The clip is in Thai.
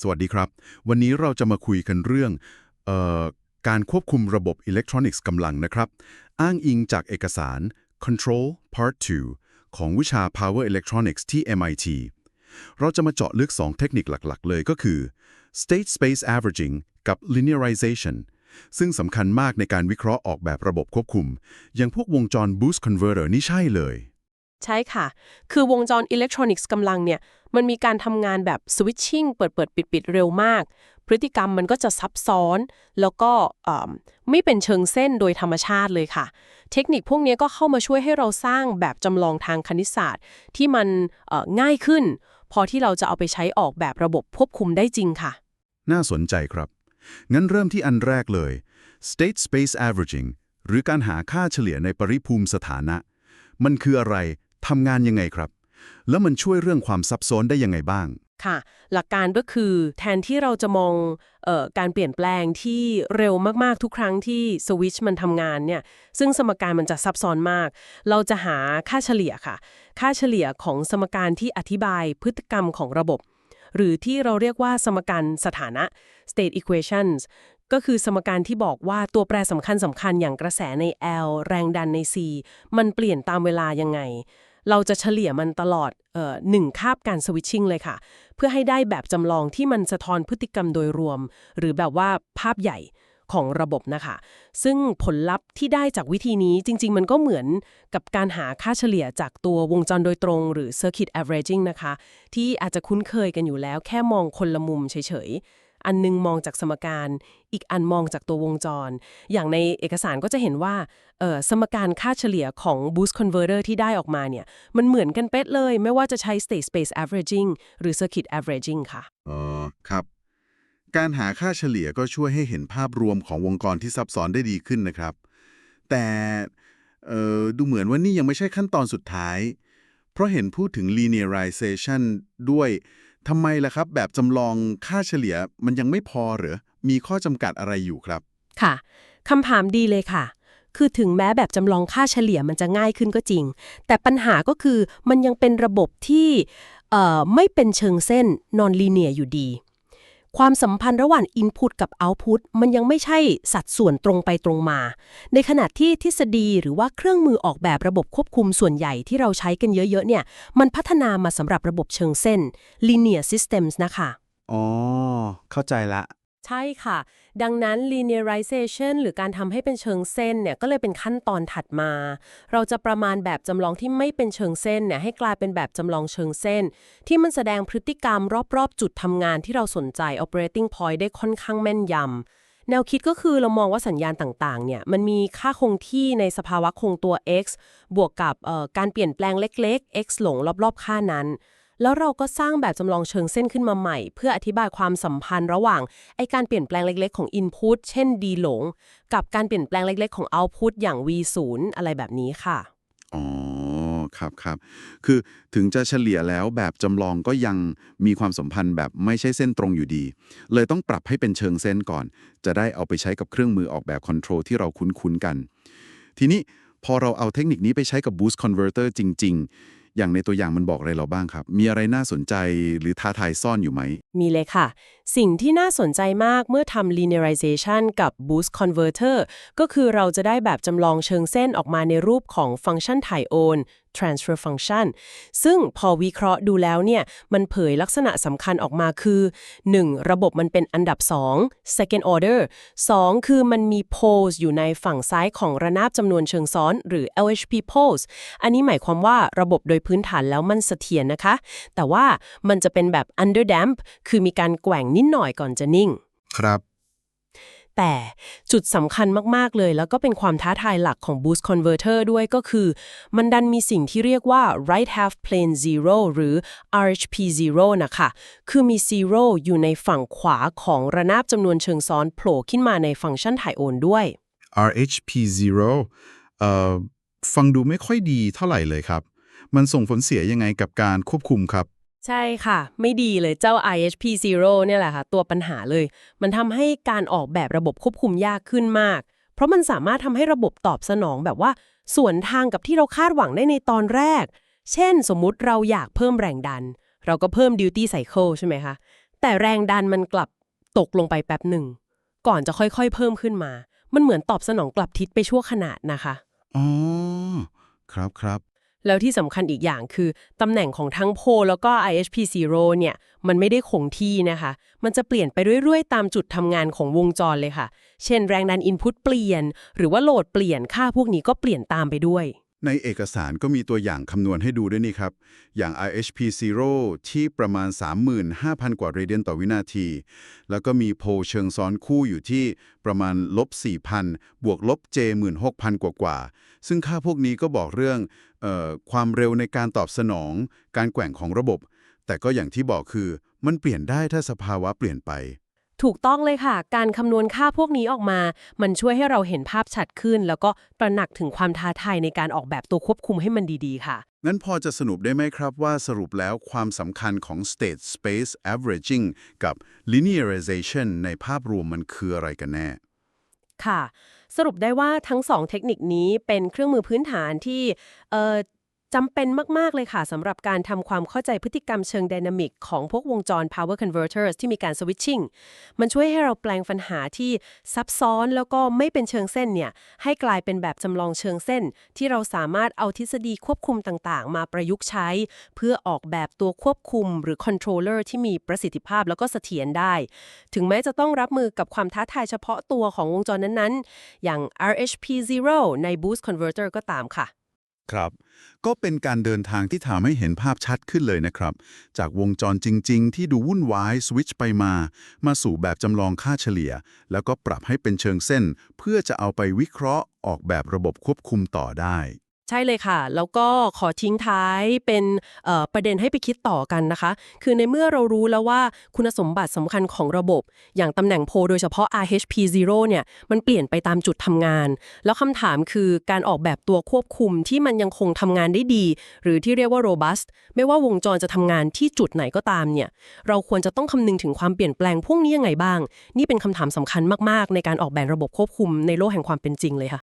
สวัสดีครับ วันนี้เราจะมาคุยกันเรื่องออการควบคุมระบบอิเล็กทรอนิกส์กำลังนะครับ อ้างอิงจากเอกสาร Control Part 2 ของวิชา Power Electronics ที่ MIT เราจะมาเจาะลึก 2 เทคนิคหลักๆ เลยก็คือ State Space Averaging กับ Linearization ซึ่งสำคัญมากในการวิเคราะห์ออกแบบระบบควบคุม อย่างพวกวงจร Boost Converter นี่ใช่เลย ใช่ค่ะ คือวงจรอิเล็กทรอนิกส์กำลังเนี่ย มันมีการทำงานแบบสวิตชิ่งเปิดเปิดปิดปิดเร็วมาก พฤติกรรมมันก็จะซับซ้อน แล้วก็ไม่เป็นเชิงเส้นโดยธรรมชาติเลยค่ะ เทคนิคพวกนี้ก็เข้ามาช่วยให้เราสร้างแบบจำลองทางคณิตศาสตร์ ที่มันง่ายขึ้น พอที่เราจะเอาไปใช้ออกแบบระบบควบคุมได้จริงค่ะ น่าสนใจครับ งั้นเริ่มที่อันแรกเลย State Space Averaging หรือการหาค่าเฉลี่ยในปริภูมิสถานะ มันคืออะไร ทำงานยังไงครับ แล้วมันช่วยเรื่องความซับซ้อนได้ยังไงบ้าง ค่ะ หลักการก็คือแทนที่เราจะมองออการเปลี่ยนแปลงที่เร็วมากๆทุกครั้งที่สวิตช์มันทำงานเนี่ย ซึ่งสมการมันจะซับซ้อนมาก เราจะหาค่าเฉลี่ยค่ะ ค่าเฉลี่ยของสมการที่อธิบายพฤติกรรมของระบบ หรือที่เราเรียกว่าสมการสถานะ state equations ก็คือสมการที่บอกว่าตัวแปรสำคัญสำคัญอย่างกระแสใน L แรงดันใน C มันเปลี่ยนตามเวลายังไง เราจะเฉลี่ยมันตลอดเอ่อหนึ่งคาบการสวิตชิ่งเลยค่ะ เพื่อให้ได้แบบจำลองที่มันสะท้อนพฤติกรรมโดยรวม หรือแบบว่าภาพใหญ่ของระบบนะคะ ซึ่งผลลัพธ์ที่ได้จากวิธีนี้จริง ๆ มันก็เหมือนกับการหาค่าเฉลี่ยจากตัววงจรโดยตรง หรือ circuit averaging นะคะ ที่อาจจะคุ้นเคยกันอยู่แล้วแค่มองคนละมุมเฉยๆ อันนึงมองจากสมการ อีกอันมองจากตัววงจร อย่างในเอกสารก็จะเห็นว่าสมการค่าเฉลี่ยของ boost converter ที่ได้ออกมาเนี่ยมันเหมือนกันเป๊ะเลย ไม่ว่าจะใช้ state space averaging หรือ circuit averaging ค่ะ อ๋อ ครับ การหาค่าเฉลี่ยก็ช่วยให้เห็นภาพรวมของวงกรที่ซับซ้อนได้ดีขึ้นนะครับ แต่ดูเหมือนว่านี่ยังไม่ใช่ขั้นตอนสุดท้าย เพราะเห็นพูดถึง linearization ด้วย ทำไมล่ะครับ แบบจำลองค่าเฉลี่ยมันยังไม่พอหรือมีข้อจำกัดอะไรอยู่ครับ ค่ะคำถามดีเลยค่ะ คือถึงแม้แบบจำลองค่าเฉลี่ยมันจะง่ายขึ้นก็จริง แต่ปัญหาก็คือมันยังเป็นระบบที่ไม่เป็นเชิงเส้น non linear อยู่ดี ความสัมพันธ์ระหว่าง Input กับ Output มันยังไม่ใช่สัดส่วนตรงไปตรงมา ในขณะที่ทฤษฎีหรือว่าเครื่องมือออกแบบระบบควบคุมส่วนใหญ่ที่เราใช้กันเยอะๆเนี่ย มันพัฒนามาสำหรับระบบเชิงเส้น linear systems นะคะ อ๋อ เข้าใจละ ใช่ค่ะ ดังนั้น linearization หรือการทำให้เป็นเชิงเส้นเนี่ยก็เลยเป็นขั้นตอนถัดมา เราจะประมาณแบบจำลองที่ไม่เป็นเชิงเส้นเนี่ยให้กลายเป็นแบบจำลองเชิงเส้น ที่มันแสดงพฤติกรรมรอบๆ จุดทำงานที่เราสนใจ operating point ได้ค่อนข้างแม่นยำแนวคิดก็คือเรามองว่าสัญญาณต่างๆ เนี่ย มันมีค่าคงที่ในสภาวะคงตัว x บวกกับการเปลี่ยนแปลงเล็ก ๆ x หลงรอบ ๆ ค่านั้น แล้วเราก็สร้างแบบจำลองเชิงเส้นขึ้นมาใหม่ เพื่ออธิบายความสัมพันธ์ระหว่างไอการเปลี่ยนแปลงเล็กๆของ Input เช่น d หลง กับการเปลี่ยนแปลงเล็กๆของ Output อย่าง v 0 อะไรแบบนี้ค่ะ อ๋อ ครับครับ คือถึงจะเฉลี่ยแล้วแบบจำลองก็ยังมีความสัมพันธ์แบบไม่ใช่เส้นตรงอยู่ดี เลยต้องปรับให้เป็นเชิงเส้นก่อน จะได้เอาไปใช้กับเครื่องมือออกแบบคอนโทรลที่เราคุ้นๆกัน ทีนี้พอเราเอาเทคนิคนี้ไปใช้กับ Boost Converter จริง ๆ อย่างในตัวอย่างมันบอกอะไรเราบ้างครับ มีอะไรน่าสนใจหรือท้าทายซ่อนอยู่ไหม มีเลยค่ะ สิ่งที่น่าสนใจมากเมื่อทำ linearization กับ boost converter ก็คือเราจะได้แบบจำลองเชิงเส้นออกมาในรูปของฟังก์ชันถ่ายโอน transfer function ซึ่งพอวิเคราะห์ดูแล้วเนี่ย มันเผยลักษณะสำคัญออกมาคือ 1. ระบบมันเป็นอันดับ 2 second order 2. คือมันมี poles อยู่ในฝั่งซ้ายของระนาบจำนวนเชิงซ้อน หรือ LHP poles อันนี้หมายความว่าระบบโดยพื้นฐานแล้วมันเสถียรนะคะ แต่ว่ามันจะเป็นแบบ under damp คือมีการแกว่งนิดหน่อยก่อนจะนิ่ง ครับ แต่จุดสำคัญมาก ๆ เลย แล้วก็เป็นความท้าทายหลักของ Boost Converter ด้วยก็คือ มันดันมีสิ่งที่เรียกว่า right half plane zero หรือ RHP zero นะคะ คือมี zero อยู่ในฝั่งขวาของระนาบจำนวนเชิงซ้อนโผล่ขึ้นมาในฟังก์ชันถ่ายโอนด้วย RHP0 เอ่อฟังดูไม่ค่อยดีเท่าไหร่เลยครับ มันส่งผลเสียยังไงกับการควบคุมครับ ใช่ค่ะ ไม่ดีเลยเจ้า IHP zero เนี่ยแหละค่ะ ตัวปัญหาเลย มันทำให้การออกแบบระบบควบคุมยากขึ้นมาก เพราะมันสามารถทำให้ระบบตอบสนองแบบว่าสวนทางกับที่เราคาดหวังได้ในตอนแรก เช่น สมมุติเราอยากเพิ่มแรงดัน เราก็เพิ่ม duty cycle ใช่ไหมคะ แต่แรงดันมันกลับตกลงไปแป๊บหนึ่ง ก่อนจะค่อยๆ เพิ่มขึ้นมา มันเหมือนตอบสนองกลับทิศไปชั่วขณะนะคะ อ๋อ ครับครับ แล้วที่สำคัญอีกอย่างคือตำแหน่งของทั้งโพลแล้วก็ IHP0 เนี่ย มันไม่ได้คงที่นะคะ มันจะเปลี่ยนไปเรื่อยๆ ตามจุดทำงานของวงจรเลยค่ะ เช่นแรงดันอินพุตเปลี่ยน หรือว่าโหลดเปลี่ยนค่าพวกนี้ก็เปลี่ยนตามไปด้วย ในเอกสารก็มีตัวอย่างคำนวณให้ดูด้วยนี่ครับ อย่าง IHP0 ที่ประมาณ 35,000 กว่าเรเดียนต่อวินาที แล้วก็มีโพลเชิงซ้อนคู่อยู่ที่ประมาณลบ4,000 บวกลบ J 16,000 กว่ากว่า ซึ่งค่าพวกนี้ก็บอกเรื่องออความเร็วในการตอบสนอง การแกว่งของระบบ แต่ก็อย่างที่บอกคือมันเปลี่ยนได้ถ้าสภาวะเปลี่ยนไป ถูกต้องเลยค่ะ การคำนวณค่าพวกนี้ออกมา มันช่วยให้เราเห็นภาพชัดขึ้น แล้วก็ตระหนักถึงความท้าทายในการออกแบบตัวควบคุมให้มันดีๆ ค่ะ งั้นพอจะสรุปได้ไหมครับว่าสรุปแล้วความสำคัญของ state space averaging กับ linearization ในภาพรวมมันคืออะไรกันแน่ ค่ะ สรุปได้ว่าทั้งสองเทคนิคนี้เป็นเครื่องมือพื้นฐานที่เอ่อ จำเป็นมาก ๆ เลยค่ะสำหรับการทำความเข้าใจพฤติกรรมเชิงไดนามิกของพวกวงจร power converters ที่มีการ switching มันช่วยให้เราแปลงปัญหาที่ซับซ้อนแล้วก็ไม่เป็นเชิงเส้นเนี่ย ให้กลายเป็นแบบจำลองเชิงเส้น ที่เราสามารถเอาทฤษฎีควบคุมต่างๆ มาประยุกต์ใช้ เพื่อออกแบบตัวควบคุมหรือ controller ที่มีประสิทธิภาพแล้วก็เสถียรได้ ถึงแม้จะต้องรับมือกับความท้าทายเฉพาะตัวของวงจรนั้นๆ อย่าง RHP0 ใน boost converter ก็ตามค่ะ ครับ ก็เป็นการเดินทางที่ทำให้เห็นภาพชัดขึ้นเลยนะครับ จากวงจรจริง ๆ ที่ดูวุ่นวายสวิตช์ไปมา มาสู่แบบจำลองค่าเฉลี่ย แล้วก็ปรับให้เป็นเชิงเส้น เพื่อจะเอาไปวิเคราะห์ออกแบบระบบควบคุมต่อได้ ใช่เลยค่ะ แล้วก็ขอทิ้งท้ายเป็นประเด็นให้ไปคิดต่อกันนะคะ คือในเมื่อเรารู้แล้วว่าคุณสมบัติสำคัญของระบบ อย่างตำแหน่งโพลโดยเฉพาะ RHP0 เนี่ยมันเปลี่ยนไปตามจุดทำงาน แล้วคำถามคือการออกแบบตัวควบคุมที่มันยังคงทำงานได้ดี หรือที่เรียกว่า robust ไม่ว่าวงจรจะทำงานที่จุดไหนก็ตามเนี่ยเราควรจะต้องคำนึงถึงความเปลี่ยนแปลงพวกนี้ยังไงบ้าง นี่เป็นคำถามสำคัญมากๆ ในการออกแบบระบบควบคุมในโลกแห่งความเป็นจริงเลยค่ะ